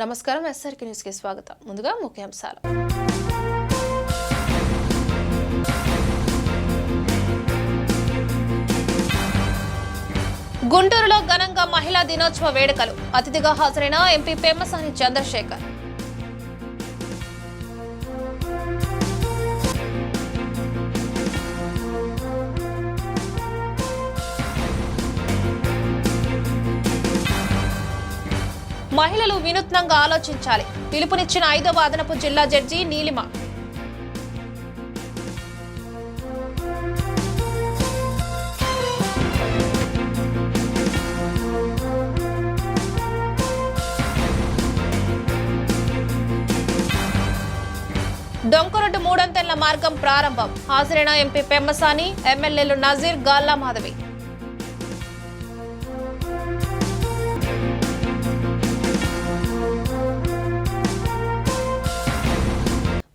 నమస్కారం ఎస్ఆర్కి న్యూస్కి స్వాగతం. ముందుగా ముఖ్యాంశాలు. గుంటూరులో ఘనంగా మహిళా దినోత్సవ వేడుకలు. అతిథిగా హాజరైన ఎంపీ పేమసాని చంద్రశేఖర్. మహిళలు వినూత్నంగా ఆలోచించాలి. పిలుపునిచ్చిన ఐదవ అదనపు జిల్లా జడ్జి నీలిమ. డొంకరొడ్డు మూడంతెన్ల మార్గం ప్రారంభం. హాజరైన ఎంపీ పెమ్మసాని ఎమ్మెల్యేలు నజీర్ గాల్లా మాధవి.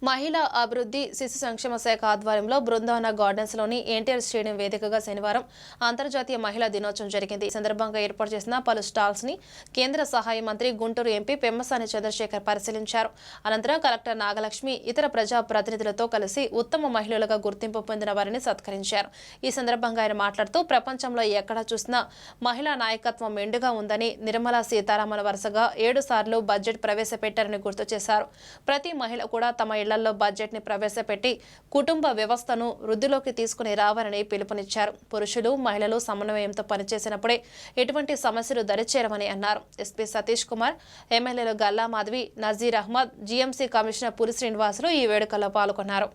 మహిళా అభివృద్ధి శిశు సంక్షేమ శాఖ ఆధ్వర్యంలో బృందావన గార్డెన్స్లోని ఎన్టీఆర్ స్టేడియం వేదికగా శనివారం అంతర్జాతీయ మహిళా దినోత్సవం జరిగింది. ఈ సందర్భంగా ఏర్పాటు చేసిన పలు స్టాల్స్ని కేంద్ర సహాయ మంత్రి గుంటూరు ఎంపీ పెమ్మసాని చంద్రశేఖర్ పరిశీలించారు. అనంతరం కలెక్టర్ నాగలక్ష్మి ఇతర ప్రజా ప్రతినిధులతో కలిసి ఉత్తమ మహిళలుగా గుర్తింపు పొందిన వారిని సత్కరించారు. ఈ సందర్భంగా ఆయన మాట్లాడుతూ ప్రపంచంలో ఎక్కడ చూసినా మహిళా నాయకత్వం మెండుగా ఉందని నిర్మలా సీతారామన్ వరుసగా ఏడు సార్లు బడ్జెట్ ప్రవేశపెట్టారని గుర్తు చేశారు. ప్రతి మహిళ కూడా తమ ఇళ్ళ బడ్జెట్ని ప్రవేశపెట్టి కుటుంబ వ్యవస్థను వృద్ధిలోకి తీసుకుని రావాలని పిలుపునిచ్చారు. పురుషులు మహిళలు సమన్వయంతో పనిచేసినప్పుడే ఎటువంటి సమస్యలు దరిచేరమని అన్నారు. ఎస్పీ సతీష్ కుమార్ ఎమ్మెల్యేలు గల్లా మాధవి నజీర్ అహ్మద్ జీఎంసీ కమిషనర్ పురి శ్రీనివాసులు ఈ వేడుకల్లో పాల్గొన్నారు.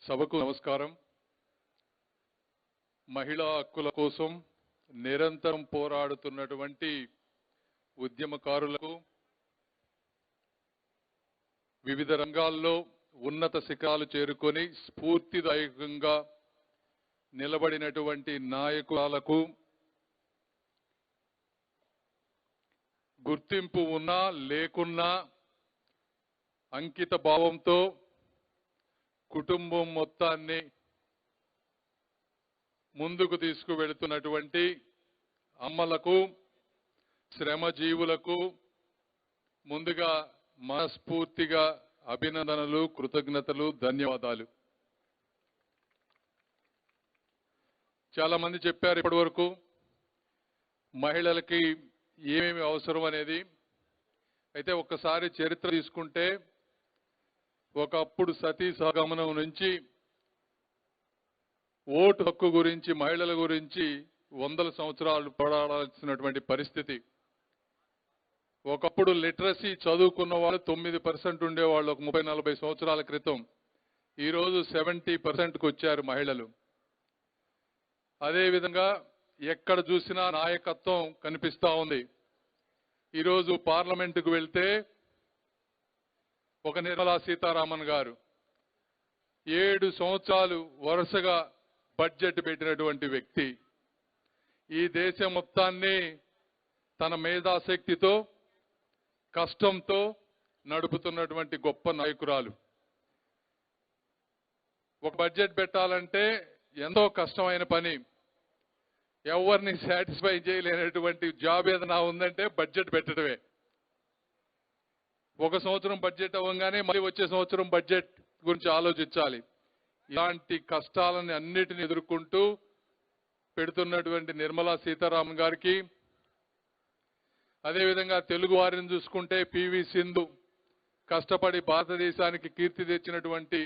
సభకు నమస్కారం. మహిళా హక్కుల కోసం నిరంతరం పోరాడుతున్నటువంటి ఉద్యమకారులకు వివిధ రంగాల్లో ఉన్నత శిఖరాలు చేరుకొని స్ఫూర్తిదాయకంగా నిలబడినటువంటి నాయకులకు గుర్తింపు ఉన్నా లేకున్నా అంకిత భావంతో కుటుంబం మొత్తాన్ని ముందుకు తీసుకువెళుతున్నటువంటి అమ్మలకు శ్రమజీవులకు ముందుగా మనస్ఫూర్తిగా అభినందనలు కృతజ్ఞతలు ధన్యవాదాలు. చాలా మంది చెప్పారు ఇప్పటి వరకు మహిళలకి ఏమేమి అవసరం అనేది. అయితే ఒక్కసారి చరిత్ర తీసుకుంటే ఒకప్పుడు సతీ సహగమనం నుంచి ఓటు హక్కు గురించి మహిళల గురించి వందల సంవత్సరాలు పోరాడాల్సినటువంటి పరిస్థితి. ఒకప్పుడు లిటరసీ చదువుకున్న వాళ్ళు తొమ్మిది పర్సెంట్ ఉండేవాళ్ళు ఒక ముప్పై నలభై సంవత్సరాల క్రితం. ఈరోజు సెవెంటీ పర్సెంట్కి వచ్చారు మహిళలు. అదేవిధంగా ఎక్కడ చూసినా నాయకత్వం కనిపిస్తూ ఉంది. ఈరోజు పార్లమెంటుకు వెళ్తే ఒక నిర్మలా సీతారామన్ గారు ఏడు సంవత్సరాలు వరుసగా బడ్జెట్ పెట్టినటువంటి వ్యక్తి. ఈ దేశం మొత్తాన్ని తన మేధాశక్తితో కష్టంతో నడుపుతున్నటువంటి గొప్ప నాయకురాలు. ఒక బడ్జెట్ పెట్టాలంటే ఎంతో కష్టమైన పని. ఎవరిని సాటిస్ఫై చేయలేనటువంటి జాబ్ ఏదైనా ఉందంటే బడ్జెట్ పెట్టడమే. ఒక సంవత్సరం బడ్జెట్ అవ్వగానే మళ్ళీ వచ్చే సంవత్సరం బడ్జెట్ గురించి ఆలోచించాలి. ఇలాంటి కష్టాలని అన్నిటిని ఎదుర్కొంటూ పెడుతున్నటువంటి నిర్మలా సీతారామన్ గారికి అదేవిధంగా తెలుగు వారిని చూసుకుంటే పివి సింధు కష్టపడి భారతదేశానికి కీర్తి తెచ్చినటువంటి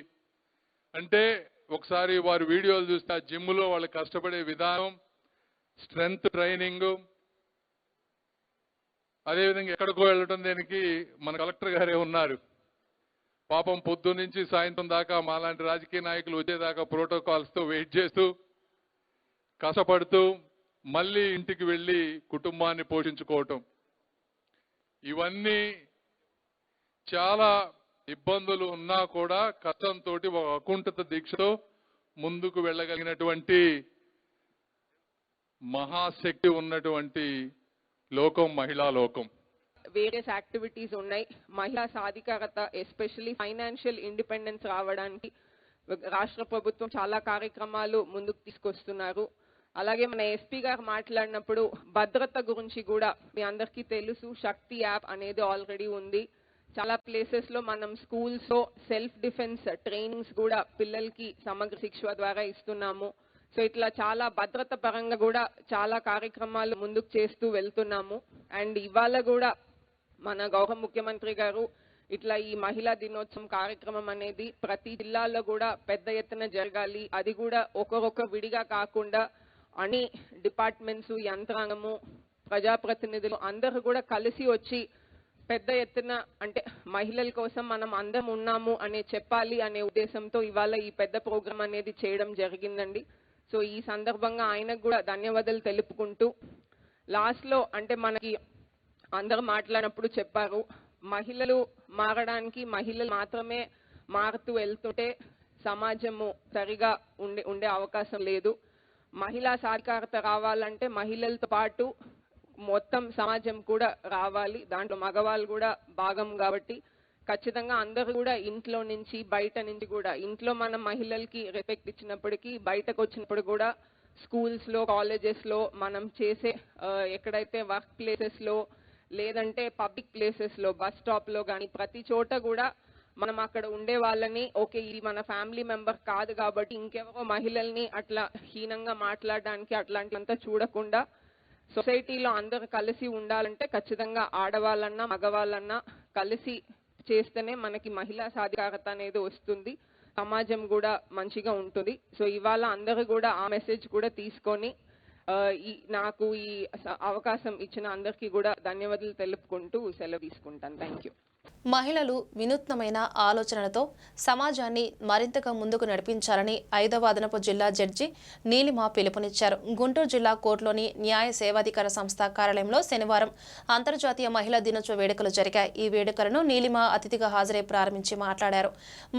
అంటే ఒకసారి వారి వీడియోలు చూస్తే ఆ జిమ్లో వాళ్ళు కష్టపడే విధానం స్ట్రెంగ్త్ ట్రైనింగ్ అదేవిధంగా ఎక్కడికో వెళ్ళటం దేనికి మన కలెక్టర్ గారే ఉన్నారు. పాపం పొద్దు నుంచి సాయంత్రం దాకా మాలాంటి రాజకీయ నాయకులు వచ్చేదాకా ప్రోటోకాల్స్తో వెయిట్ చేస్తూ కష్టపడుతూ మళ్ళీ ఇంటికి వెళ్ళి కుటుంబాన్ని పోషించుకోవటం. ఇవన్నీ చాలా ఇబ్బందులు ఉన్నా కూడా కష్టంతో ఒక అకుంఠత దీక్షతో ముందుకు వెళ్ళగలిగినటువంటి మహాశక్తి ఉన్నటువంటి లోకం మహిళా లోకం. వేరియస్ యాక్టివిటీస్ ఉన్నాయి. మహిళా సాధికారత ఎస్పెషల్లీ ఫైనాన్షియల్ ఇండిపెండెన్స్ రావడానికి రాష్ట్ర ప్రభుత్వం చాలా కార్యక్రమాలు ముందుకు తీసుకొస్తున్నారు. అలాగే మన ఎస్పీ గారు మాట్లాడినప్పుడు భద్రత గురించి కూడా మీ అందరికీ తెలుసు. శక్తి యాప్ అనేది ఆల్రెడీ ఉంది. చాలా ప్లేసెస్లో మనం స్కూల్స్లో సెల్ఫ్ డిఫెన్స్ ట్రైనింగ్స్ కూడా పిల్లలకి సమగ్ర శిక్ష ద్వారా ఇస్తున్నాము. సో ఇట్లా చాలా భద్రత పరంగా కూడా చాలా కార్యక్రమాలు ముందుకు చేస్తూ వెళ్తున్నాము. అండ్ ఇవాళ కూడా మన గౌరవ ముఖ్యమంత్రి గారు ఇట్లా ఈ మహిళా దినోత్సవం కార్యక్రమం అనేది ప్రతి జిల్లాలో కూడా పెద్ద ఎత్తున జరగాలి. అది కూడా ఒక్కొక్క విడిగా కాకుండా అన్ని డిపార్ట్మెంట్స్ యంత్రాంగము ప్రజాప్రతినిధులు అందరూ కూడా కలిసి వచ్చి పెద్ద ఎత్తున అంటే మహిళల కోసం మనం అందరం ఉన్నాము అనే చెప్పాలి అనే ఉద్దేశంతో ఇవాళ ఈ పెద్ద ప్రోగ్రామ్ అనేది చేయడం జరిగిందండి. సో ఈ సందర్భంగా ఆయనకు కూడా ధన్యవాదాలు తెలుపుకుంటూ లాస్ట్లో అంటే మనకి అందరూ మాట్లాడినప్పుడు చెప్పారు మహిళలు మారడానికి మహిళలు మాత్రమే మారుతూ వెళ్తుంటే సమాజము సరిగా ఉండే ఉండే అవకాశం లేదు. మహిళా సాధికారత రావాలంటే మహిళలతో పాటు మొత్తం సమాజం కూడా రావాలి. దాంట్లో మగవాళ్ళు కూడా భాగం కాబట్టి ఖచ్చితంగా అందరూ కూడా ఇంట్లో నుంచి బయట నుంచి కూడా ఇంట్లో మనం మహిళలకి రెస్పెక్ట్ ఇచ్చినప్పటికీ బయటకు వచ్చినప్పుడు కూడా స్కూల్స్లో కాలేజెస్లో మనం చేసే ఎక్కడైతే వర్క్ ప్లేసెస్లో లేదంటే పబ్లిక్ ప్లేసెస్లో బస్ స్టాప్లో కానీ ప్రతి చోట కూడా మనం అక్కడ ఉండే వాళ్ళని ఓకే ఇది మన ఫ్యామిలీ మెంబర్ కాదు కాబట్టి ఇంకెవరో మహిళల్ని అట్లా హీనంగా మాట్లాడడానికి అట్లాంటివంతా చూడకుండా సొసైటీలో అందరూ కలిసి ఉండాలంటే ఖచ్చితంగా ఆడవాళ్ళన్నా మగవాళ్ళన్నా కలిసి చేస్తేనే మనకి మహిళా సాధికారత అనేది వస్తుంది. సమాజం కూడా మంచిగా ఉంటుంది. సో ఇవాళ అందరూ కూడా ఆ మెసేజ్ కూడా తీసుకొని ఈ నాకు ఈ అవకాశం ఇచ్చిన అందరికీ కూడా ధన్యవాదాలు తెలుపుకుంటూ సెలవు తీసుకుంటాను. Thank you. మహిళలు వినూత్నమైన ఆలోచనలతో సమాజాన్ని మరింతగా ముందుకు నడిపించాలని ఐదవ అదనపు జిల్లా జడ్జి నీలిమ పిలుపునిచ్చారు. గుంటూరు జిల్లా కోర్టులోని న్యాయ సేవాధికార సంస్థ కార్యాలయంలో శనివారం అంతర్జాతీయ మహిళా దినోత్సవ వేడుకలు జరిగాయి. ఈ వేడుకలను నీలిమ అతిథిగా హాజరై ప్రారంభించి మాట్లాడారు.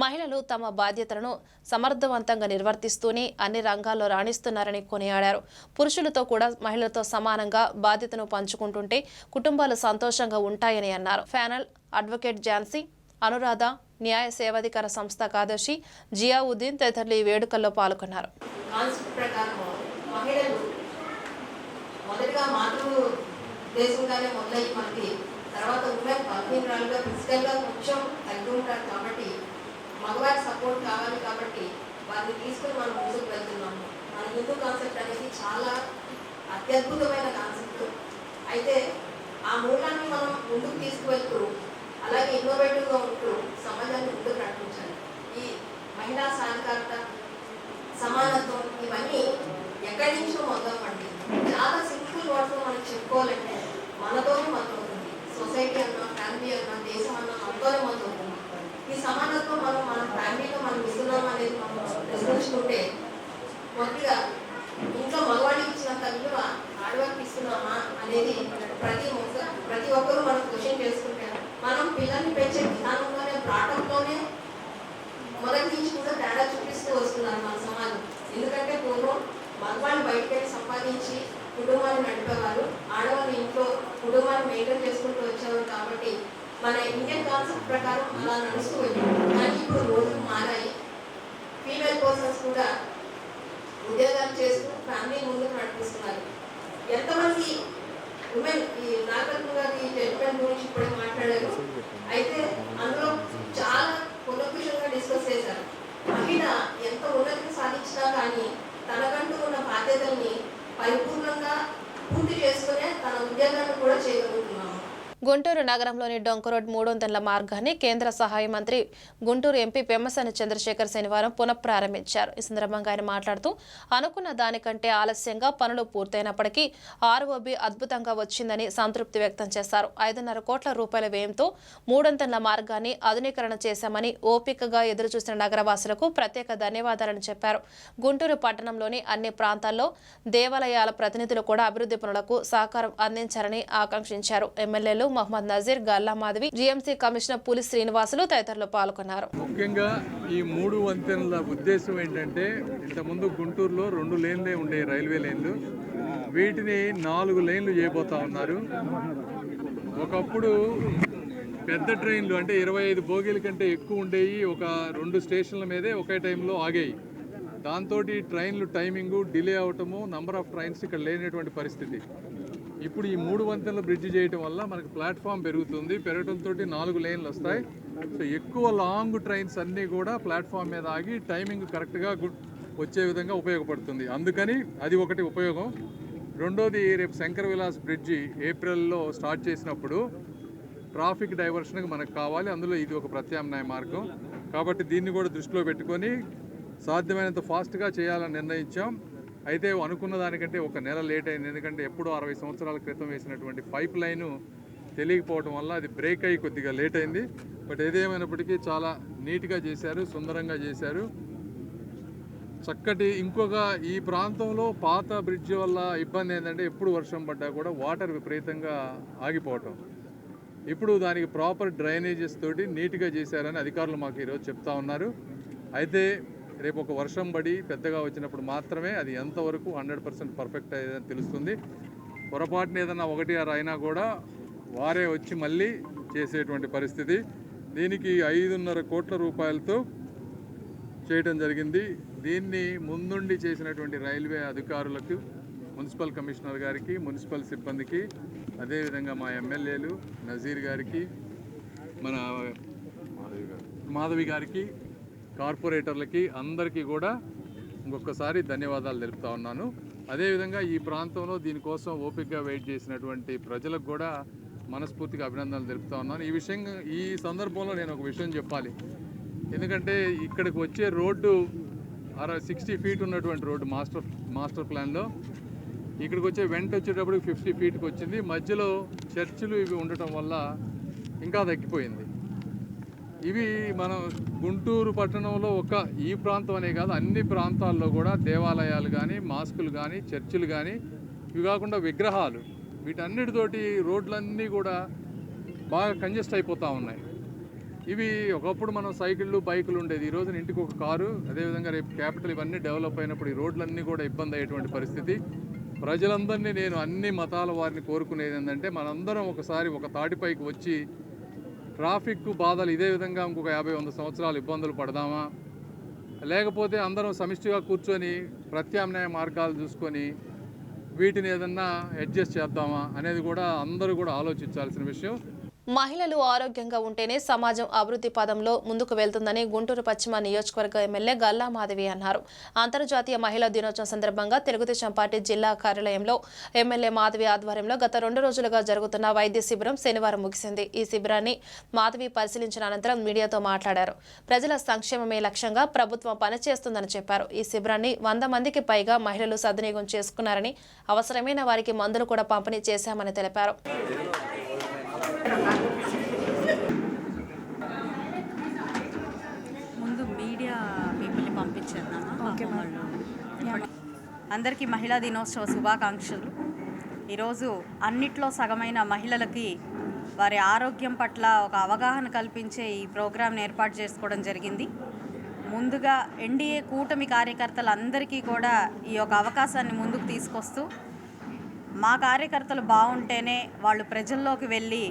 మహిళలు తమ బాధ్యతలను సమర్థవంతంగా నిర్వర్తిస్తూనే అన్ని రంగాల్లో రాణిస్తున్నారని కొనియాడారు. పురుషులతో కూడా మహిళలతో సమానంగా బాధ్యతను పంచుకుంటుంటే కుటుంబాలు సంతోషంగా ఉంటాయని అన్నారు. ఫ్యానల్ అడ్వకేట్ ఝాన్సీ అనురాధ న్యాయ సేవాధికార సంస్థ కార్యదర్శి జియావుద్దీన్ తదితరులు ఈ వేడుకల్లో పాల్గొన్నారు. కాన్సెప్ట్ ప్రకారం మహిళలు మొదటిగా మాతృ దేశంగానే మొదలయ్యి మనకి తర్వాత ఉమెన్ బలహీనరాలుగా ఫిజికల్గా కొంచెం తగ్గి ఉంటారు కాబట్టి మగవారి సపోర్ట్ కావాలి కాబట్టి వారిని తీసుకుని మనం ముందుకు వెళ్తున్నాము. మన హిందూ కాన్సెప్ట్ అనేది చాలా అత్యద్భుతమైన కాన్సెప్ట్ అయితే ఆ మూలాన్ని మనం ముందుకు తీసుకువెళ్తూ అలాగే ఇన్నోవేటివ్గా ఉంటూ సమాజాన్ని ముందుకు నడిపించాలి ఈ మహిళా సాధికారత సమానత్వం ఇవన్నీ ఎక్కడి నుంచో మొదలపండి చాలా సింపుల్ వర్డ్స్ మనం చెప్పుకోవాలంటే మనతోనే మొదలవుతుంది సొసైటీ అన్నా ఫ్యామిలీ అన్నా దేశం అన్నా మనతోనే మొదలవుతుంది ఈ సమానత్వం మనం మన ఫ్యామిలీలో మనం ఇస్తున్నాం అనేది మనం ప్రశ్నించుకుంటే మొదటిగా ఇంట్లో మగవాడికి ఇచ్చినంత విలువ ఆడవారికి ఇస్తున్నామా అనేది ప్రతి ఒక్క ప్రతి ఒక్కరూ మనం క్వశ్చన్ చేసుకుంటే మనం పిల్లల్ని పెంచే విధానంలోనే బ్రాటంలోనే మొదటి నుంచి కూడా తేడా చూపిస్తూ వస్తున్నారు మన సమాజం ఎందుకంటే పూర్వం మగవాళ్ళు బయటకు వెళ్ళి సంపాదించి కుటుంబాన్ని నడిపేవారు ఆడవాళ్ళు ఇంట్లో కుటుంబాన్ని మెయింటైన్ చేసుకుంటూ వచ్చేవారు కాబట్టి మన ఇండియన్ కాన్సెప్ట్ ప్రకారం అలా నడుస్తూ వచ్చింది కానీ ఇప్పుడు రోజులు మారాయి ఫీమేల్ పర్సన్స్ కూడా ఉద్యోగాలు చేస్తూ ఫ్యామిలీ ముందు నడిపిస్తున్నారు. ఎంతమంది ఉమెన్ ఈ నాగరత్న గారి జడ్జిమెంట్ గురించి ఇప్పుడే మాట్లాడారు. అయితే అందులో చాలా కులకుశంగా డిస్కస్ చేశారు. మహిళ ఎంత ఉన్నతిని సాధించినా కానీ తనకంటూ ఉన్న బాధ్యతల్ని పరిపూర్ణంగా పూర్తి చేసుకునే తన ఉద్యోగాన్ని కూడా చేయగలుగుతుంది. గుంటూరు నగరంలోని డొంక రోడ్ మూడొందల మార్గాన్ని కేంద్ర సహాయ మంత్రి గుంటూరు ఎంపీ పెమ్మసాని చంద్రశేఖర్ శనివారం పునఃప్రారంభించారు. ఈ సందర్భంగా ఆయన మాట్లాడుతూ అనుకున్న దానికంటే ఆలస్యంగా పనులు పూర్తయినప్పటికీ ఆర్ఓబి అద్భుతంగా వచ్చిందని సంతృప్తి వ్యక్తం చేశారు. ఐదున్నర కోట్ల రూపాయల వ్యయంతో మూడొందల మార్గాన్ని ఆధునీకరణ చేశామని ఓపికగా ఎదురుచూసిన నగరవాసులకు ప్రత్యేక ధన్యవాదాలను చెప్పారు. గుంటూరు పట్టణంలోని అన్ని ప్రాంతాల్లో దేవాలయాల ప్రతినిధులు కూడా అభివృద్ధి పనులకు సహకారం అందించారని ఆకాంక్షించారు. ఎమ్మెల్యేలు మహమ్మద్ నజీర్ గల్లా మాధవి జీఎంసీ కమిషనర్ పులి శ్రీనివాసులు తదితరులు పాల్గొన్నారు. ముఖ్యంగా ఈ మూడు వంతెనల ఉద్దేశం ఏంటంటే ఇంతకుముందు గుంటూరులో రెండు లేన్లే ఉండే రైల్వే లైన్లు. వీటిని నాలుగు లైన్లు చేయబోతా ఉన్నారు. ఒకప్పుడు పెద్ద ట్రైన్లు అంటే ఇరవై ఐదు బోగీల కంటే ఎక్కువ ఉండేవి ఒక రెండు స్టేషన్ల మీదే ఒకే టైంలో ఆగాయి. దాంతో ట్రైన్లు టైమింగు డిలే అవటము నంబర్ ఆఫ్ ట్రైన్స్ ఇక్కడ లేనటువంటి పరిస్థితి. ఇప్పుడు ఈ మూడు వంతెనలు బ్రిడ్జ్ చేయటం వల్ల మనకు ప్లాట్ఫామ్ పెరుగుతుంది. పెరగడంతో నాలుగు లేన్లు వస్తాయి. సో ఎక్కువ లాంగ్ ట్రైన్స్ అన్నీ కూడా ప్లాట్ఫామ్ మీద ఆగి టైమింగ్ కరెక్ట్గా గుడ్ వచ్చే విధంగా ఉపయోగపడుతుంది. అందుకని అది ఒకటి ఉపయోగం. రెండోది రేపు శంకర విలాస్ బ్రిడ్జి ఏప్రిల్లో స్టార్ట్ చేసినప్పుడు ట్రాఫిక్ డైవర్షన్కి మనకు కావాలి. అందులో ఇది ఒక ప్రత్యామ్నాయ మార్గం. కాబట్టి దీన్ని కూడా దృష్టిలో పెట్టుకొని సాధ్యమైనంత ఫాస్ట్గా చేయాలని నిర్ణయించాం. అయితే అనుకున్న దానికంటే ఒక నెల లేట్ అయింది. ఎందుకంటే ఎప్పుడో అరవై సంవత్సరాల క్రితం వేసినటువంటి పైప్ లైను తెలియకపోవడం వల్ల అది బ్రేక్ అయ్యి కొద్దిగా లేట్ అయింది. బట్ ఏదేమైనప్పటికీ చాలా నీట్గా చేశారు సుందరంగా చేశారు. చక్కటి ఇంకొక ఈ ప్రాంతంలో పాత బ్రిడ్జ్ వల్ల ఇబ్బంది ఏంటంటే ఎప్పుడు వర్షం పడ్డా కూడా వాటర్ విపరీతంగా ఆగిపోవటం. ఇప్పుడు దానికి ప్రాపర్ డ్రైనేజెస్ తోటి నీట్గా చేశారని అధికారులు మాకు ఈరోజు చెప్తా ఉన్నారు. అయితే రేపు ఒక వర్షం పడి పెద్దగా వచ్చినప్పుడు మాత్రమే అది ఎంతవరకు హండ్రెడ్ పర్సెంట్ పర్ఫెక్ట్ అయ్యేదని తెలుస్తుంది. పొరపాటున ఏదన్నా ఒకటి ఆరు అయినా కూడా వారే వచ్చి మళ్ళీ చేసేటువంటి పరిస్థితి. దీనికి ఐదున్నర కోట్ల రూపాయలతో చేయటం జరిగింది. దీన్ని ముందుండి చేసినటువంటి రైల్వే అధికారులకు మున్సిపల్ కమిషనర్ గారికి మున్సిపల్ సిబ్బందికి అదేవిధంగా మా ఎమ్మెల్యేలు నజీర్ గారికి మన మాధవి గారికి కార్పొరేటర్లకి అందరికీ కూడా ఇంకొకసారి ధన్యవాదాలు తెలుపుతా ఉన్నాను. అదేవిధంగా ఈ ప్రాంతంలో దీనికోసం ఓపికగా వెయిట్ చేసినటువంటి ప్రజలకు కూడా మనస్ఫూర్తిగా అభినందనలు తెలుపుతా ఉన్నాను. ఈ విషయంగా ఈ సందర్భంలో నేను ఒక విషయం చెప్పాలి. ఎందుకంటే ఇక్కడికి వచ్చే రోడ్డు అర సిక్స్టీ ఫీట్ ఉన్నటువంటి రోడ్డు మాస్టర్ మాస్టర్ ప్లాన్లో. ఇక్కడికి వచ్చే వెంట వచ్చేటప్పుడు ఫిఫ్టీ ఫీట్కి వచ్చింది. మధ్యలో చర్చిలు ఇవి ఉండటం వల్ల ఇంకా తగ్గిపోయింది. ఇవి మనం గుంటూరు పట్టణంలో ఒక ఈ ప్రాంతం అనే కాదు అన్ని ప్రాంతాల్లో కూడా దేవాలయాలు కానీ మాస్కులు కానీ చర్చిలు కానీ ఇవి కాకుండా విగ్రహాలు వీటన్నిటితోటి రోడ్లన్నీ కూడా బాగా కంజెస్ట్ అయిపోతూ ఉన్నాయి. ఇవి ఒకప్పుడు మనం సైకిళ్ళు బైకులు ఉండేది. ఈ రోజున ఇంటికి ఒక కారు అదేవిధంగా రేపు క్యాపిటల్ ఇవన్నీ డెవలప్ అయినప్పుడు ఈ రోడ్లన్నీ కూడా ఇబ్బంది అయ్యేటువంటి పరిస్థితి. ప్రజలందరినీ నేను అన్ని మతాల వారిని కోరుకునేది ఏంటంటే మనందరం ఒకసారి ఒక తాటిపైకి వచ్చి ట్రాఫిక్ బాధలు ఇదే విధంగా ఇంకొక యాభై వంద సంవత్సరాలు ఇబ్బందులు పడదామా? లేకపోతే అందరం సమిష్టిగా కూర్చొని ప్రత్యామ్నాయ మార్గాలు చూసుకొని వీటిని ఏదన్నా అడ్జస్ట్ చేద్దామా అనేది కూడా అందరూ కూడా ఆలోచించాల్సిన విషయం. మహిళలు ఆరోగ్యంగా ఉంటేనే సమాజం అభివృద్ధి పదంలో ముందుకు వెళ్తుందని గుంటూరు పశ్చిమ నియోజకవర్గ ఎమ్మెల్యే గల్లా మాధవి అన్నారు. అంతర్జాతీయ మహిళా దినోత్సవం సందర్భంగా తెలుగుదేశం పార్టీ జిల్లా కార్యాలయంలో ఎమ్మెల్యే మాధవి ఆధ్వర్యంలో గత రెండు రోజులుగా జరుగుతున్న వైద్య శిబిరం శనివారం ముగిసింది. ఈ శిబిరాన్ని మాధవి పరిశీలించిన అనంతరం మీడియాతో మాట్లాడారు. ప్రజల సంక్షేమమే లక్ష్యంగా ప్రభుత్వం పనిచేస్తుందని చెప్పారు. ఈ శిబిరాన్ని వంద మందికి పైగా మహిళలు సద్వినియోగం చేసుకున్నారని అవసరమైన వారికి మందులు కూడా పంపిణీ చేశామని తెలిపారు ముందు మీడియా పీపుల్ని పంపించేద్దామా పాపం వాళ్ళు అందరికీ మహిళా దినోత్సవ శుభాకాంక్షలు. ఈరోజు అన్నిట్లో సగమైన మహిళలకి వారి ఆరోగ్యం పట్ల ఒక అవగాహన కల్పించే ఈ ప్రోగ్రాంని ఏర్పాటు చేసుకోవడం జరిగింది. ముందుగా ఎన్డీఏ కూటమి కార్యకర్తలందరికీ కూడా ఈ యొక్క అవకాశాన్ని ముందుకు తీసుకొస్తూ మా కార్యకర్తలు బాగుంటేనే వాళ్ళు ప్రజల్లోకి వెళ్ళి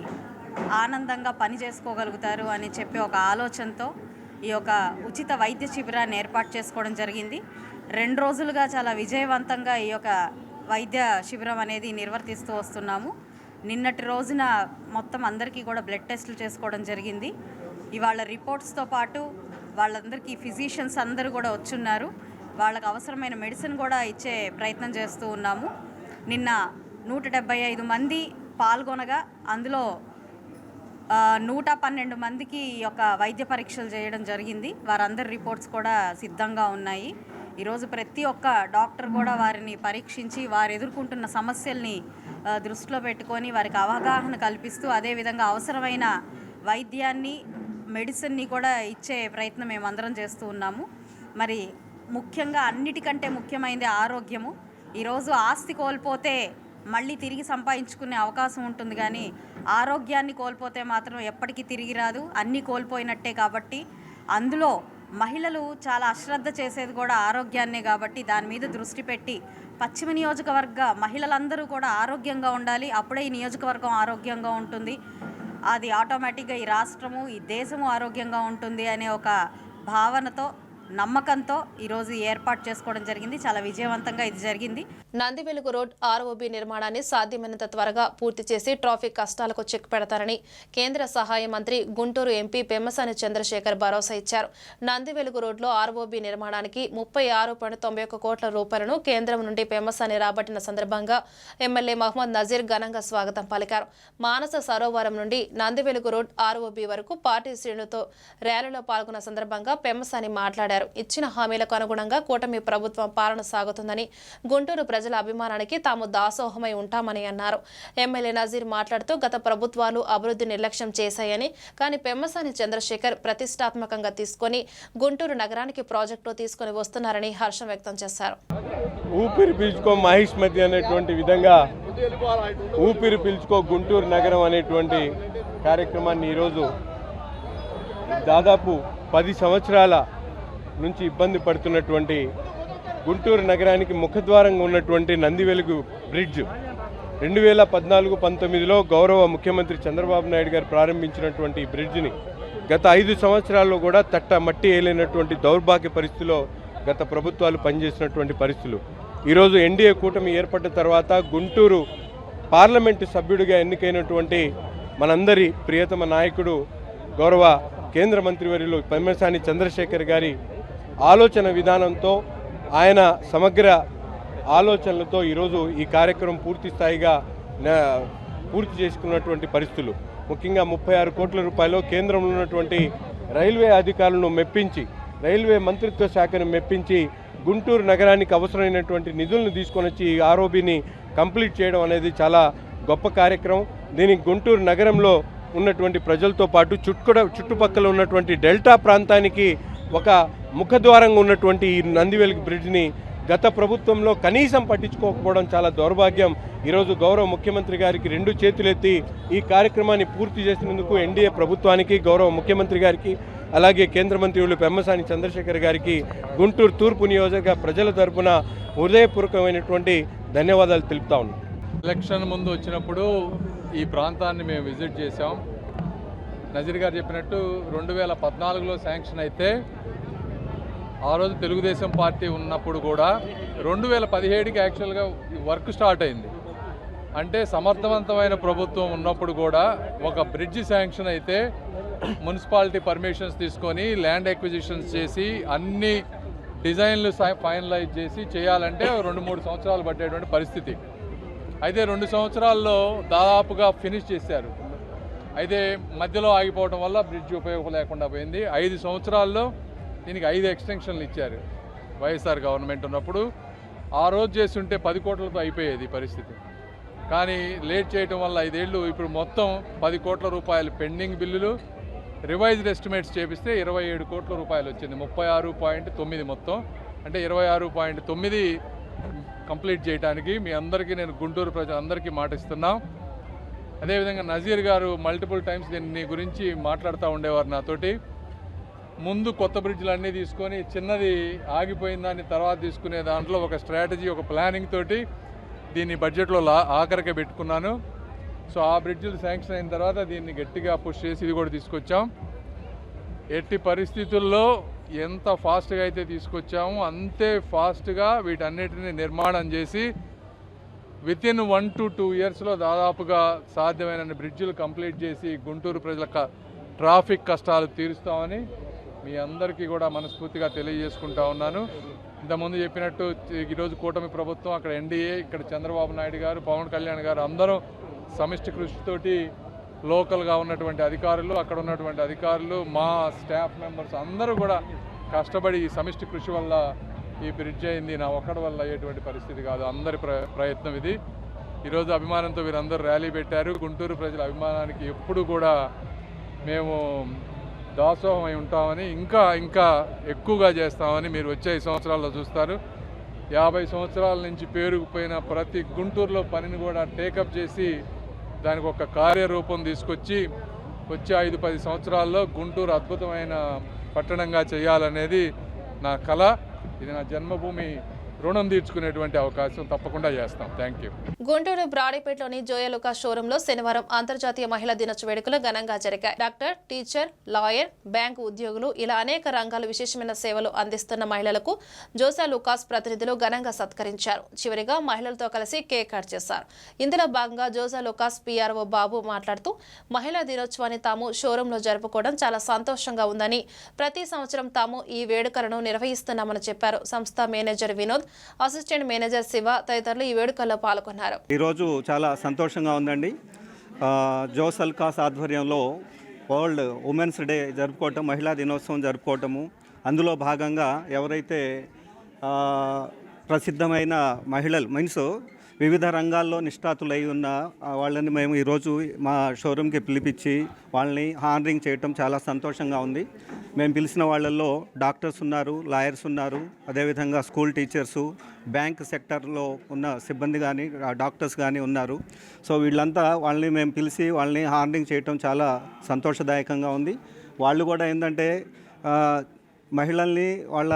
ఆనందంగా పని చేసుకోగలుగుతారు అని చెప్పి ఒక ఆలోచనతో ఈ యొక్క ఉచిత వైద్య శిబిరాన్ని ఏర్పాటు చేసుకోవడం జరిగింది. రెండు రోజులుగా చాలా విజయవంతంగా ఈ యొక్క వైద్య శిబిరం అనేది నిర్వర్తిస్తూ వస్తున్నాము. నిన్నటి రోజున మొత్తం అందరికీ కూడా బ్లడ్ టెస్టులు చేసుకోవడం జరిగింది. ఇవాళ రిపోర్ట్స్తో పాటు వాళ్ళందరికీ ఫిజిషియన్స్ అందరూ కూడా వచ్చున్నారు. వాళ్ళకు అవసరమైన మెడిసిన్ కూడా ఇచ్చే ప్రయత్నం చేస్తూ ఉన్నాము. నిన్న నూట డెబ్బై ఐదు మంది పాల్గొనగా అందులో నూట పన్నెండు మందికి ఈ యొక్క వైద్య పరీక్షలు చేయడం జరిగింది. వారందరి రిపోర్ట్స్ కూడా సిద్ధంగా ఉన్నాయి. ఈరోజు ప్రతి ఒక్క డాక్టర్ కూడా వారిని పరీక్షించి వారు ఎదుర్కొంటున్న సమస్యల్ని దృష్టిలో పెట్టుకొని వారికి అవగాహన కల్పిస్తూ అదేవిధంగా అవసరమైన వైద్యాన్ని మెడిసిన్ని కూడా ఇచ్చే ప్రయత్నం మేమందరం చేస్తూ ఉన్నాము. మరి ముఖ్యంగా అన్నిటికంటే ముఖ్యమైనది ఆరోగ్యము. ఈరోజు ఆస్తి కోల్పోతే మళ్ళీ తిరిగి సంపాదించుకునే అవకాశం ఉంటుంది కానీ ఆరోగ్యాన్ని కోల్పోతే మాత్రం ఎప్పటికీ తిరిగి రాదు. అన్నీ కోల్పోయినట్టే కాబట్టి అందులో మహిళలు చాలా అశ్రద్ధ చేసేది కూడా ఆరోగ్యాన్నే కాబట్టి దాని మీద దృష్టి పెట్టి పశ్చిమ నియోజకవర్గ మహిళలందరూ కూడా ఆరోగ్యంగా ఉండాలి. అప్పుడే ఈ నియోజకవర్గం ఆరోగ్యంగా ఉంటుంది. అది ఆటోమేటిక్గా ఈ రాష్ట్రము ఈ దేశము ఆరోగ్యంగా ఉంటుంది అనే ఒక భావనతో నమ్మకంతో ఈరోజు ఏర్పాటు చేసుకోవడం జరిగింది. చాలా విజయవంతంగా ఇది జరిగింది. నంది వెలుగు రోడ్ ఆర్ఓబి నిర్మాణాన్ని సాధ్యమైనంత త్వరగా పూర్తి చేసి ట్రాఫిక్ కష్టాలకు చెక్ పెడతారని కేంద్ర సహాయ మంత్రి గుంటూరు ఎంపీ పెమ్మసాని చంద్రశేఖర్ భరోసా ఇచ్చారు. నంది వెలుగు రోడ్లో ఆర్ఓబి నిర్మాణానికి ముప్పై ఆరు పాయింట్ తొంభై ఒక్క కోట్ల రూపాయలను కేంద్రం నుండి పెమ్మసాని రాబట్టిన సందర్భంగా ఎమ్మెల్యే మహమ్మద్ నజీర్ ఘనంగా స్వాగతం పలికారు. మానస సరోవరం నుండి Nandi Velugu road R O B వరకు పార్టీ శ్రేణులతో ర్యాలీలో పాల్గొన్న సందర్భంగా పెమ్మసాని మాట్లాడారు. ఇచ్చిన హామీలకు అనుగుణంగా కూటమి ప్రభుత్వం పాలన సాగుతుందని గుంటూరు ప్రజల అభిమానానికి తాము దాసోహమై ఉంటామని అన్నారు. ఎమ్మెల్యే నజీర్ మాట్లాడుతూ గత ప్రభుత్వాలు అభివృద్ధి నిర్లక్ష్యం చేశాయని కానీ పెమ్మసాని చంద్రశేఖర్ ప్రతిష్టాత్మకంగా తీసుకొని గుంటూరు నగరానికి ప్రాజెక్టు తీసుకొని వస్తున్నారని హర్షం వ్యక్తం చేశారు. ఊపిరి పీల్చుకో మహేష్ మధ్య అనేటువంటి విధంగా ఊపిరి పీల్చుకో గుంటూరు నగరం అనేటువంటి కార్యక్రమాన్ని ఈరోజు దాదాపు పది సంవత్సరాల నుంచి ఇబ్బంది పడుతున్నటువంటి గుంటూరు నగరానికి ముఖద్వారంగా ఉన్నటువంటి నందివెలుగు బ్రిడ్జ్. రెండు వేల పద్నాలుగు పంతొమ్మిదిలో గౌరవ ముఖ్యమంత్రి చంద్రబాబు నాయుడు గారు ప్రారంభించినటువంటి ఈ బ్రిడ్జిని గత ఐదు సంవత్సరాల్లో కూడా తట్ట మట్టి వేయలేనటువంటి దౌర్భాగ్య పరిస్థితిలో గత ప్రభుత్వాలు పనిచేసినటువంటి పరిస్థితులు. ఈరోజు ఎన్డీఏ కూటమి ఏర్పడ్డ తర్వాత గుంటూరు పార్లమెంటు సభ్యుడిగా ఎన్నికైనటువంటి మనందరి ప్రియతమ నాయకుడు గౌరవ కేంద్ర మంత్రివర్యులు పెమ్మసాని చంద్రశేఖర్ గారి ఆలోచన విధానంతో ఆయన సమగ్ర ఆలోచనలతో ఈరోజు ఈ కార్యక్రమం పూర్తి స్థాయిగా పూర్తి చేసుకున్నటువంటి పరిస్థితులు. ముఖ్యంగా ముప్పై ఆరు కోట్ల రూపాయలు కేంద్రంలో ఉన్నటువంటి రైల్వే అధికారులను మెప్పించి రైల్వే మంత్రిత్వ శాఖను మెప్పించి గుంటూరు నగరానికి అవసరమైనటువంటి నిధులను తీసుకొని వచ్చి ఈ ఆర్ఓబిని కంప్లీట్ చేయడం అనేది చాలా గొప్ప కార్యక్రమం. దీనికి గుంటూరు నగరంలో ఉన్నటువంటి ప్రజలతో పాటు చుట్టుకడ చుట్టుపక్కల ఉన్నటువంటి డెల్టా ప్రాంతానికి ఒక ముఖద్వారంగా ఉన్నటువంటి ఈ నందివెలుగు బ్రిడ్జ్ని గత ప్రభుత్వంలో కనీసం పట్టించుకోకపోవడం చాలా దౌర్భాగ్యం. ఈరోజు గౌరవ ముఖ్యమంత్రి గారికి రెండు చేతులెత్తి ఈ కార్యక్రమాన్ని పూర్తి చేసినందుకు ఎన్డీఏ ప్రభుత్వానికి గౌరవ ముఖ్యమంత్రి గారికి అలాగే కేంద్ర మంత్రులు పెమ్మసాని చంద్రశేఖర్ గారికి గుంటూరు తూర్పు నియోజక ప్రజల తరపున హృదయపూర్వకమైనటువంటి ధన్యవాదాలు తెలుపుతా ఉన్నాం. ఎలక్షన్ ముందు వచ్చినప్పుడు ఈ ప్రాంతాన్ని మేము విజిట్ చేసాం నజీర్ గారు చెప్పినట్టు రెండు వేల పద్నాలుగులో శాంక్షన్ అయితే ఆ రోజు తెలుగుదేశం పార్టీ ఉన్నప్పుడు కూడా రెండు వేల పదిహేడుకి యాక్చువల్గా వర్క్ స్టార్ట్ అయింది. అంటే సమర్థవంతమైన ప్రభుత్వం ఉన్నప్పుడు కూడా ఒక బ్రిడ్జ్ శాంక్షన్ అయితే మున్సిపాలిటీ పర్మిషన్స్ తీసుకొని ల్యాండ్ ఎక్విజిషన్స్ చేసి అన్ని డిజైన్లు ఫైనలైజ్ చేసి చేయాలంటే రెండు మూడు సంవత్సరాలు పట్టేటువంటి పరిస్థితి. అయితే రెండు సంవత్సరాల్లో దాదాపుగా ఫినిష్ చేశారు. అయితే మధ్యలో ఆగిపోవడం వల్ల బ్రిడ్జ్ ఉపయోగం లేకుండా పోయింది. ఐదు సంవత్సరాల్లో దీనికి ఐదు ఎక్స్టెన్షన్లు ఇచ్చారు వైఎస్ఆర్ గవర్నమెంట్ ఉన్నప్పుడు. ఆ రోజు చేస్తుంటే పది కోట్లతో అయిపోయేది ఈ పరిస్థితి. కానీ లేట్ చేయడం వల్ల ఐదేళ్ళు ఇప్పుడు మొత్తం పది కోట్ల రూపాయలు పెండింగ్ బిల్లులు రివైజ్డ్ ఎస్టిమేట్స్ చేపిస్తే ఇరవై ఏడు కోట్ల రూపాయలు వచ్చింది. ముప్పై ఆరు పాయింట్ తొమ్మిది మొత్తం. అంటే ఇరవై ఆరు పాయింట్ తొమ్మిది కంప్లీట్ చేయడానికి మీ అందరికీ నేను గుంటూరు ప్రజలందరికీ మాట ఇస్తున్నాం అదేవిధంగా నజీర్ గారు మల్టిపుల్ టైమ్స్ దీన్ని గురించి మాట్లాడుతూ ఉండేవారు నాతోటి. ముందు కొత్త బ్రిడ్జ్లు అన్నీ తీసుకొని చిన్నది ఆగిపోయిన దాన్ని తర్వాత తీసుకునే దాంట్లో ఒక స్ట్రాటజీ ఒక ప్లానింగ్ తోటి దీన్ని బడ్జెట్లో లా ఆఖరికే పెట్టుకున్నాను. సో ఆ బ్రిడ్జ్లు శాంక్షన్ అయిన తర్వాత దీన్ని గట్టిగా పుష్ చేసి ఇది కూడా తీసుకొచ్చాం. ఎట్టి పరిస్థితుల్లో ఎంత ఫాస్ట్గా అయితే తీసుకొచ్చామో అంతే ఫాస్ట్గా వీటన్నిటిని నిర్మాణం చేసి within one to two ఇయర్స్లో దాదాపుగా సాధ్యమైన బ్రిడ్జిలు కంప్లీట్ చేసి గుంటూరు ప్రజల క- ట్రాఫిక్ కష్టాలు తీరుస్తామని మీ అందరికీ కూడా మనస్ఫూర్తిగా తెలియజేసుకుంటా ఉన్నాను. ఇంతకుముందు చెప్పినట్టు ఈరోజు కూటమి ప్రభుత్వం అక్కడ ఎన్డీఏ ఇక్కడ చంద్రబాబు నాయుడు గారు పవన్ కళ్యాణ్ గారు అందరూ సమిష్టి కృషితోటి లోకల్గా ఉన్నటువంటి అధికారులు అక్కడ ఉన్నటువంటి అధికారులు మా స్టాఫ్ మెంబర్స్ అందరూ కూడా కష్టపడి ఈ సమిష్టి కృషి వల్ల ఈ బ్రిడ్జ్ అయింది. నా ఒక్కడి వల్ల అయ్యేటువంటి పరిస్థితి కాదు. అందరి ప్ర ప్రయత్నం ఇది. ఈరోజు అభిమానంతో వీరందరూ ర్యాలీ పెట్టారు. గుంటూరు ప్రజల అభిమానానికి ఎప్పుడు కూడా మేము దాసోహం అయి ఉంటామని ఇంకా ఇంకా ఎక్కువగా చేస్తామని మీరు వచ్చే ఐదు సంవత్సరాల్లో చూస్తారు. యాభై సంవత్సరాల నుంచి పేరుకుపోయిన ప్రతి గుంటూరులో పనిని కూడా టేకప్ చేసి దానికి ఒక కార్యరూపం తీసుకొచ్చి వచ్చే ఐదు పది సంవత్సరాల్లో గుంటూరు అద్భుతమైన పట్టణంగా చేయాలనేది నా కళ. ఇది నా జన్మభూమి రుణం తీర్చుకునేటువంటి అవకాశం తప్పకుండా చేస్తాం. థ్యాంక్ యూ గుంటూరు బ్రాడీపేటలోని జోయలుకా షోరూంలో శనివారం అంతర్జాతీయ మహిళా దినోత్సవ వేడుకలు ఘనంగా జరిగాయి. డాక్టర్ టీచర్ లాయర్ బ్యాంకు ఉద్యోగులు ఇలా అనేక రంగాలు విశేషమైన సేవలు అందిస్తున్న మహిళలకు జోసా లూకాస్ ప్రతినిధులు ఘనంగా సత్కరించారు. చివరిగా మహిళలతో కలిసి కేక్ కట్ చేశారు. ఇందులో భాగంగా జోసా లూకాస్ పీఆర్ఓ బాబు మాట్లాడుతూ మహిళా దినోత్సవాన్ని తాము షోరూంలో జరుపుకోవడం చాలా సంతోషంగా ఉందని ప్రతి సంవత్సరం తాము ఈ వేడుకలను నిర్వహిస్తున్నామని చెప్పారు. సంస్థ manager Vinod assistant manager Shiva తదితరులు ఈ వేడుకల్లో పాల్గొన్నారు. ఈరోజు చాలా సంతోషంగా ఉందండి. ఆ, జోస్ అల్కాస్ ఆధ్వర్యంలో వరల్డ్ ఉమెన్స్ డే జరుపుకోవటం మహిళా దినోత్సవం జరుపుకోవటము అందులో భాగంగా ఎవరైతే ప్రసిద్ధమైన మహిళలు మీన్స్ వివిధ రంగాల్లో నిష్ఠాతులై ఉన్న వాళ్ళని మేము ఈరోజు మా షోరూమ్కి పిలిపించి వాళ్ళని హానరింగ్ చేయటం చాలా సంతోషంగా ఉంది. మేము పిలిచిన వాళ్ళల్లో డాక్టర్స్ ఉన్నారు లాయర్స్ ఉన్నారు అదేవిధంగా స్కూల్ టీచర్సు బ్యాంక్ సెక్టర్లో ఉన్న సిబ్బంది కానీ డాక్టర్స్ కానీ ఉన్నారు. సో వీళ్ళంతా వాళ్ళని మేము పిలిచి వాళ్ళని హార్నింగ్ చేయటం చాలా సంతోషదాయకంగా ఉంది. వాళ్ళు కూడా ఏంటంటే మహిళల్ని వాళ్ళ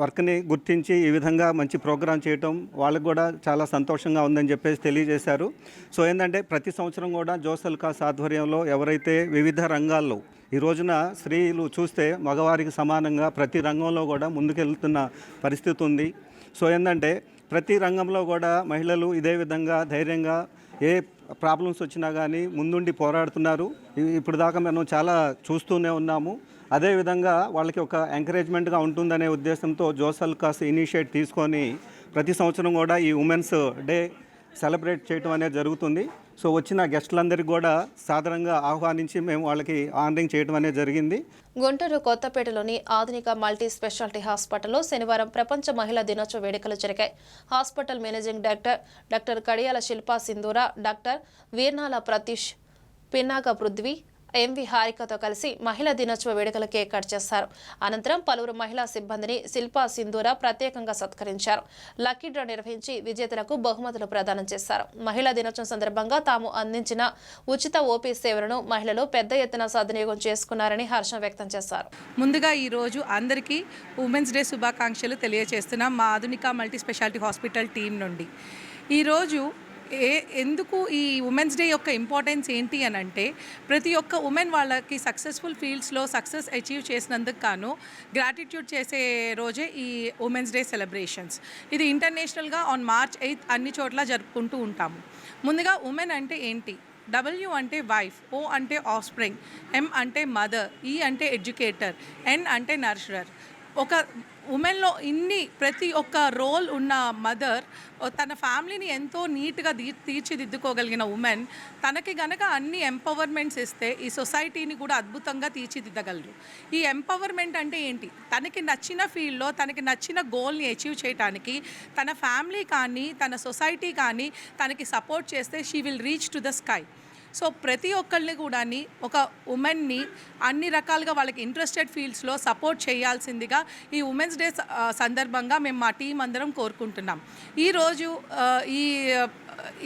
వర్క్ని గుర్తించి ఈ విధంగా మంచి ప్రోగ్రాం చేయటం వాళ్ళకు కూడా చాలా సంతోషంగా ఉందని చెప్పేసి తెలియజేశారు. సో ఏంటంటే ప్రతి సంవత్సరం కూడా జోసల్ కాస్ ఆధ్వర్యంలో ఎవరైతే వివిధ రంగాల్లో ఈ రోజున స్త్రీలు చూస్తే మగవారికి సమానంగా ప్రతి రంగంలో కూడా ముందుకెళ్తున్న పరిస్థితి ఉంది. సో ఏంటంటే ప్రతి రంగంలో కూడా మహిళలు ఇదే విధంగా ధైర్యంగా ఏ ప్రాబ్లమ్స్ వచ్చినా కానీ ముందుండి పోరాడుతున్నారు. ఇప్పుడు దాకా మనం చాలా చూస్తూనే ఉన్నాము. అదేవిధంగా వాళ్ళకి ఒక ఎంకరేజ్మెంట్గా ఉంటుందనే ఉద్దేశంతో జోసల్ కాస్ ఇనిషియేట్ తీసుకొని ప్రతి సంవత్సరం కూడా ఈ ఉమెన్స్ డే సెలబ్రేట్ చేయడం అనేది జరుగుతుంది. సో వచ్చిన గెస్టులందరికీ కూడా సాధారణంగా ఆహ్వానించి మేము వాళ్ళకి ఆనరింగ్ చేయడం అనేది జరిగింది. గుంటూరు కొత్తపేటలోని ఆధునిక మల్టీ స్పెషాలిటీ హాస్పిటల్లో శనివారం ప్రపంచ మహిళా దినోత్సవ వేడుకలు జరిగాయి. Hospital managing director doctor Kadiyala Shilpa Sindhura doctor Veernala Pratheesh Pinnaka Prithvi MV హారికతో కలిసి మహిళా దినోత్సవ వేడుకలు కేక్ కట్ చేశారు అనంతరం పలువురు మహిళా సిబ్బందిని శిల్పా సింధూర ప్రత్యేకంగా సత్కరించారు. లక్కీ డ్రా నిర్వహించి విజేతలకు బహుమతులు ప్రదానం చేశారు. మహిళా దినోత్సవం సందర్భంగా తాము అందించిన ఉచిత ఓపీ సేవలను మహిళలు పెద్ద ఎత్తున సద్వినియోగం చేసుకున్నారని హర్షం వ్యక్తం చేశారు. ముందుగా ఈరోజు అందరికీ ఉమెన్స్ డే శుభాకాంక్షలు తెలియజేస్తున్నాం మా ఆధునిక మల్టీ స్పెషాలిటీ హాస్పిటల్ టీం నుండి. ఈరోజు ఏ ఎందుకు ఈ ఉమెన్స్ డే యొక్క ఇంపార్టెన్స్ ఏంటి అని అంటే ప్రతి ఒక్క ఉమెన్ వాళ్ళకి సక్సెస్ఫుల్ ఫీల్డ్స్లో సక్సెస్ అచీవ్ చేసినందుకు గాను గ్రాటిట్యూడ్ చేసే రోజే ఈ ఉమెన్స్ డే సెలబ్రేషన్స్ ఇది ఇంటర్నేషనల్గా ఆన్ మార్చ్ ఎయిత్ అన్ని చోట్ల జరుపుకుంటూ ఉంటాము. ముందుగా ఉమెన్ అంటే ఏంటి? డబ్ల్యూ అంటే వైఫ్ ఓ అంటే ఆఫ్ స్ప్రింగ్ ఎం అంటే మదర్ ఈ e అంటే ఎడ్యుకేటర్ ఎన్ అంటే నర్షరర్ ఒక ఉమెన్లో ఇన్ని ప్రతి ఒక్క రోల్ ఉన్న మదర్ తన ఫ్యామిలీని ఎంతో నీట్గా దీ తీర్చిదిద్దుకోగలిగిన ఉమెన్ తనకి గనక అన్ని ఎంపవర్మెంట్స్ ఇస్తే ఈ సొసైటీని కూడా అద్భుతంగా తీర్చిదిద్దగలరు. ఈ ఎంపవర్మెంట్ అంటే ఏంటి? తనకి నచ్చిన ఫీల్డ్లో తనకి నచ్చిన గోల్ని అచీవ్ చేయడానికి తన ఫ్యామిలీ కానీ తన సొసైటీ కానీ తనకి సపోర్ట్ చేస్తే she will reach to the sky. So ప్రతి ఒక్కళ్ళని కూడా ఒక ఉమెన్ని అన్ని రకాలుగా వాళ్ళకి ఇంట్రెస్టెడ్ ఫీల్డ్స్లో సపోర్ట్ చేయాల్సిందిగా ఈ ఉమెన్స్ డే సందర్భంగా మేము మా టీం అందరం కోరుకుంటున్నాం. ఈరోజు ఈ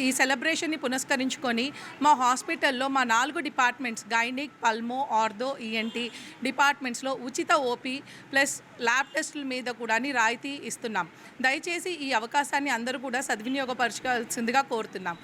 ఈ సెలబ్రేషన్ని పునస్కరించుకొని మా హాస్పిటల్లో మా నాలుగు departments gynaec pulmo ortho ENT డిపార్ట్మెంట్స్లో ఉచిత ఓపీ ప్లస్ ల్యాబ్ టెస్టుల మీద కూడా రాయితీ ఇస్తున్నాం. దయచేసి ఈ అవకాశాన్ని అందరూ కూడా సద్వినియోగపరచుకోవాల్సిందిగా కోరుతున్నాం.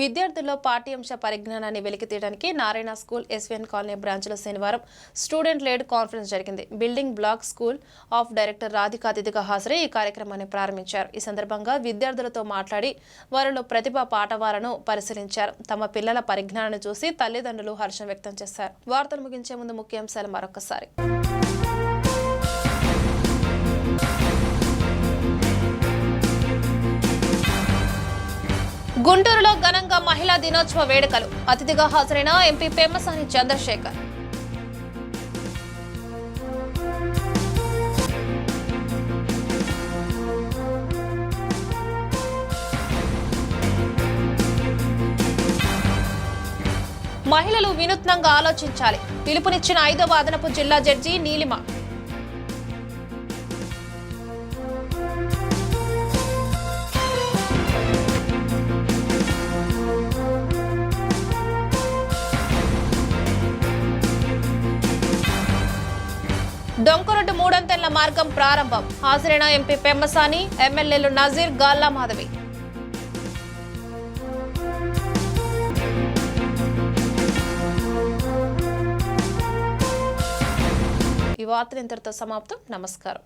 విద్యార్థుల్లో పాఠ్యాంశ పరిజ్ఞానాన్ని వెలికితీయడానికి నారాయణ స్కూల్ ఎస్విఎన్ కాలనీ బ్రాంచ్లో శనివారం స్టూడెంట్ లేడ్ కాన్ఫరెన్స్ జరిగింది. Building block school of director Radhika అతిథిగా హాజరై ఈ కార్యక్రమాన్ని ప్రారంభించారు. ఈ సందర్భంగా విద్యార్థులతో మాట్లాడి వారిలో ప్రతిభ పాఠవాలను పరిశీలించారు. తమ పిల్లల పరిజ్ఞానాన్ని చూసి తల్లిదండ్రులు హర్షం వ్యక్తం చేశారు. వార్తలు ముగించే ముందు ముఖ్యాంశాలు మరొకసారి. గుంటూరులో ఘనంగా మహిళా దినోత్సవ వేడుకలు. అతిథిగా హాజరైన ఎంపీ పేమసాని చంద్రశేఖర్. మహిళలు వినూత్నంగా ఆలోచించాలి. పిలుపునిచ్చిన ఐదవ అదనపు జిల్లా జడ్జి నీలిమ. మార్గం ప్రారంభం. హాజరైన ఎంపీ పెమ్మసాని ఎమ్మెల్యేలు నజీర్ గాల్లా మాధవి. ఈ వార్తలు ఇంతటితో సమాప్తం. నమస్కారం.